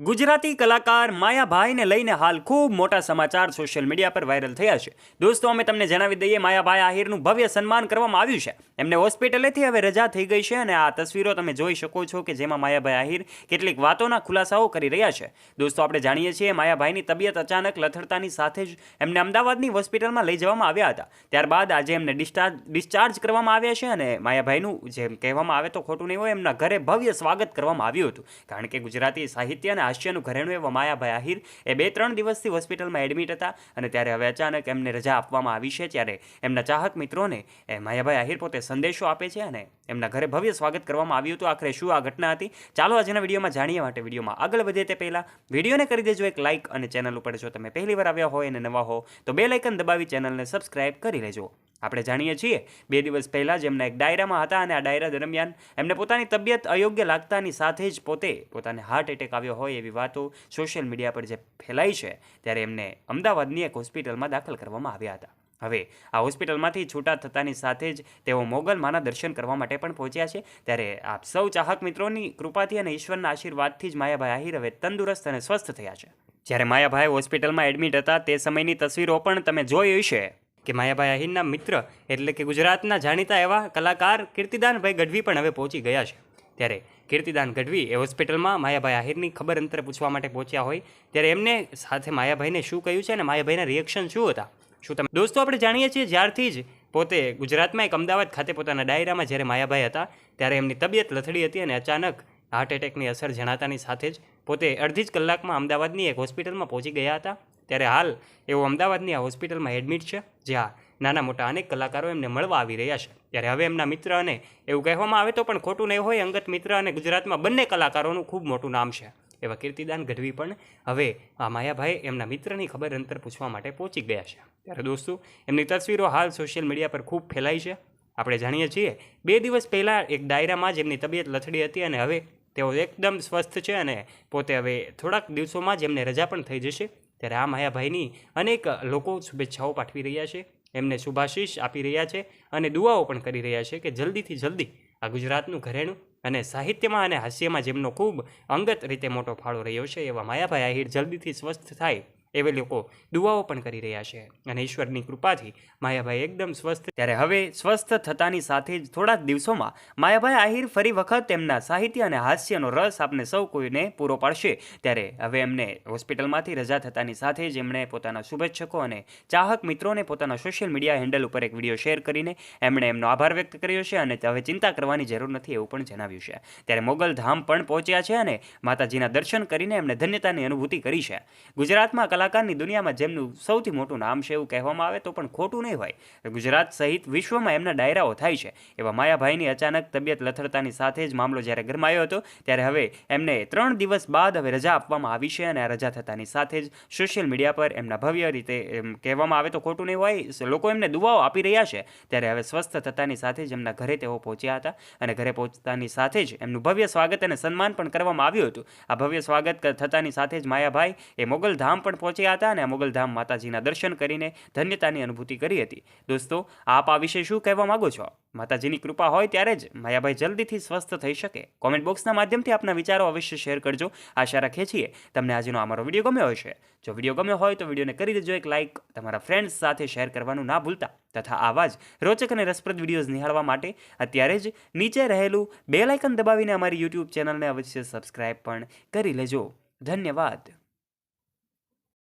ગુજરાતી કલાકાર માયાભાઈને લઈને હાલ ખૂબ મોટા સમાચાર સોશિયલ મીડિયા પર વાયરલ થયા છે. દોસ્તો, અમે તમને જણાવી દઈએ, માયાભાઈ આહિરનું ભવ્ય સન્માન કરવામાં આવ્યું છે. એમને હોસ્પિટલેથી હવે રજા થઈ ગઈ છે અને આ તસવીરો તમે જોઈ શકો છો કે જેમાં માયાભાઈ આહિર કેટલીક વાતોના ખુલાસાઓ કરી રહ્યા છે. દોસ્તો, આપણે જાણીએ છીએ માયાભાઈની તબિયત અચાનક લથડતાની સાથે જ એમને અમદાવાદની હોસ્પિટલમાં લઈ જવામાં આવ્યા હતા. ત્યારબાદ આજે એમને ડિસ્ચાર્જ ડિસ્ચાર્જ કરવામાં આવ્યા છે અને માયાભાઈનું જેમ કહેવામાં આવે તો ખોટું નહીં હોય, એમના ઘરે ભવ્ય સ્વાગત કરવામાં આવ્યું હતું. કારણ કે ગુજરાતી સાહિત્ય અને હાસ્યનું ઘરેણું એવા માયાભાઈ આહિર એ બે ત્રણ દિવસથી હોસ્પિટલમાં એડમિટ હતા અને ત્યારે હવે અચાનક એમને રજા આપવામાં આવી છે ત્યારે એમના ચાહક મિત્રોને એ માયાભાઈ આહિર પોતે સંદેશો આપે છે અને એમના ઘરે ભવ્ય સ્વાગત કરવામાં આવ્યું હતું. આખરે શું આ ઘટના હતી? ચાલો આજના વિડીયોમાં જાણીએ માટે વિડીયોમાં આગળ વધે તે પહેલાં વિડીયોને કરી દેજો એક લાઇક અને ચેનલ ઉપર જો તમે પહેલી વાર આવ્યા હોય અને નવા હો તો બે લાઇકન દબાવી ચેનલને સબસ્ક્રાઇબ કરી લેજો. આપણે જાણીએ છીએ, બે દિવસ પહેલાં જ એમના એક ડાયરામાં હતા અને આ ડાયરા દરમિયાન એમને પોતાની તબિયત અયોગ્ય લાગતાની સાથે જ પોતે પોતાને હાર્ટ એટેક આવ્યો હોય એવી વાતો સોશિયલ મીડિયા પર જે ફેલાઈ છે, ત્યારે એમને અમદાવાદની એક હોસ્પિટલમાં દાખલ કરવામાં આવ્યા હતા. હવે આ હોસ્પિટલમાંથી છૂટા થતાની સાથે જ તેઓ મોગલ માના દર્શન કરવા માટે પણ પહોંચ્યા છે. ત્યારે આપ સૌ ચાહક મિત્રોની કૃપાથી અને ઈશ્વરના આશીર્વાદથી જ માયાભાઈ આહિર હવે તંદુરસ્ત અને સ્વસ્થ થયા છે. જ્યારે માયાભાઈ હોસ્પિટલમાં એડમિટ હતા, તે સમયની તસવીરો પણ તમે જોઈ હશે. કે માયાભાઈ આહિરના મિત્ર એટલે કે ગુજરાતના જાણીતા એવા કલાકાર કીર્તિદાનભાઈ ગઢવી પણ હવે પહોંચી ગયા છે. ત્યારે કીર્તિદાન ગઢવી એ હોસ્પિટલમાં માયાભાઈ આહિરની ખબર અંતરે પૂછવા માટે પહોંચ્યા હોય. ત્યારે એમને સાથે માયાભાઈને શું કહ્યું છે અને માયાભાઈના રિએક્શન શું હતા? શું તમે દોસ્તો આપણે જાણીએ છીએ જ્યારથી જ પોતે ગુજરાતમાં એક અમદાવાદ ખાતે પોતાના ડાયરામાં જ્યારે માયાભાઈ હતા, ત્યારે એમની તબિયત લથડી હતી અને અચાનક હાર્ટ એટેકની અસર જણાતાની સાથે જ પોતે અડધી જ કલાકમાં અમદાવાદની એક હોસ્પિટલમાં પહોંચી ગયા હતા. ત્યારે હાલ એઓ અમદાવાદની આ હોસ્પિટલમાં એડમિટ છે જ્યાં નાના મોટા અનેક કલાકારો એમને મળવા આવી રહ્યા છે. ત્યારે હવે એમના મિત્ર અને એવું કહેવામાં આવે તો પણ ખોટું નહીં હોય, અંગત મિત્ર અને ગુજરાતમાં બંને કલાકારોનું ખૂબ મોટું નામ છે. એવા કીર્તિદાન ગઢવી પણ હવે આ માયાભાઈ એમના મિત્રની ખબર અંતર પૂછવા માટે પહોંચી ગયા છે. ત્યારે દોસ્તો, એમની તસવીરો હાલ સોશિયલ મીડિયા પર ખૂબ ફેલાઈ છે. આપણે જાણીએ છીએ, બે દિવસ પહેલાં એક ડાયરામાં જ એમની તબિયત લથડી હતી અને હવે તેઓ એકદમ સ્વસ્થ છે અને પોતે હવે થોડાક દિવસોમાં જ એમને રજા પણ થઈ જશે. ત્યારે આ માયાભાઈની અનેક લોકો શુભેચ્છાઓ પાઠવી રહ્યા છે. એમને શુભાશીષ આપી રહ્યા છે અને દુઆઓ પણ કરી રહ્યા છે કે જલ્દીથી જલ્દી આ ગુજરાતનું ઘરેણું અને સાહિત્યમાં અને હાસ્યમાં જેમનો ખૂબ અંગત રીતે મોટો ફાળો રહ્યો છે એવા માયાભાઈ આહિર જલ્દીથી સ્વસ્થ થાય. એવા લોકો દુઆઓ પણ કરી રહ્યા છે. અને ઈશ્વરની કૃપાથી માયાભાઈ એકદમ સ્વસ્થ ત્યારે હવે સ્વસ્થ થતાની સાથે જ થોડા જ દિવસોમાં માયાભાઈ આહિર ફરી વખત તેમના સાહિત્ય અને હાસ્યનો રસ આપને સૌ કોઈને પૂરો પાડશે. ત્યારે હવે એમને હોસ્પિટલમાંથી રજા થતાની સાથે જ એમણે પોતાના શુભેચ્છકો અને ચાહક મિત્રોને પોતાના સોશિયલ મીડિયા હેન્ડલ ઉપર એક વીડિયો શેર કરીને એમણે એમનો આભાર વ્યક્ત કર્યો છે અને હવે ચિંતા કરવાની જરૂર નથી એવું પણ જણાવ્યું છે. ત્યારે મોગલ ધામ પણ પહોંચ્યા છે અને માતાજીના દર્શન કરીને એમણે ધન્યતાની અનુભૂતિ કરી છે. ગુજરાતમાં કલાકારની દુનિયામાં જેમનું સૌથી મોટું નામ છે એવું કહેવામાં આવે તો પણ ખોટું નહીં હોય. ગુજરાત સહિત વિશ્વમાં એમના ડાયરાઓ થાય છે. એવા માયાભાઈની અચાનક તબિયત લથડતાની સાથે જ મામલો જ્યારે ગરમાયો હતો, ત્યારે હવે એમને ત્રણ દિવસ બાદ હવે રજા આપવામાં આવી છે અને આ રજા થતાની સાથે જ સોશિયલ મીડિયા પર એમના ભવ્ય રીતે એમ કહેવામાં આવે તો ખોટું નહીં હોય લોકો એમને દુવાઓ આપી રહ્યા છે. ત્યારે હવે સ્વસ્થ થતાની સાથે જ એમના ઘરે તેઓ પહોંચ્યા હતા અને ઘરે પહોંચતાની સાથે જ એમનું ભવ્ય સ્વાગત અને સન્માન પણ કરવામાં આવ્યું હતું. આ ભવ્ય સ્વાગત થતાની સાથે જ માયાભાઈ એ મોગલ ધામ પણ પહોંચ્યા હતા અને મોગલધામ માતાજીના દર્શન કરીને ધન્યતાની અનુભૂતિ કરી હતી. દોસ્તો, આપ આ વિશે શું કહેવા માંગો છો? માતાજીની કૃપા હોય ત્યારે જ માયાભાઈ જલ્દીથી સ્વસ્થ થઈ શકે. કોમેન્ટ બોક્સના માધ્યમથી આપના વિચારો અવશ્ય શેર કરજો. આશા રાખીએ છીએ તમને આજનો અમારો વીડિયો ગમ્યો હશે. જો વીડિયો ગમ્યો હોય તો વિડીયોને કરી દેજો એક લાઇક તમારા ફ્રેન્ડ્સ સાથે શેર કરવાનું ના ભૂલતા. તથા આવા જ રોચક અને રસપ્રદ વિડીયોઝ નિહાળવા માટે અત્યારે જ નીચે રહેલું બે લાઇકન દબાવીને અમારી યુટ્યુબ ચેનલને અવશ્ય સબસ્ક્રાઇબ પણ કરી લેજો. ધન્યવાદ.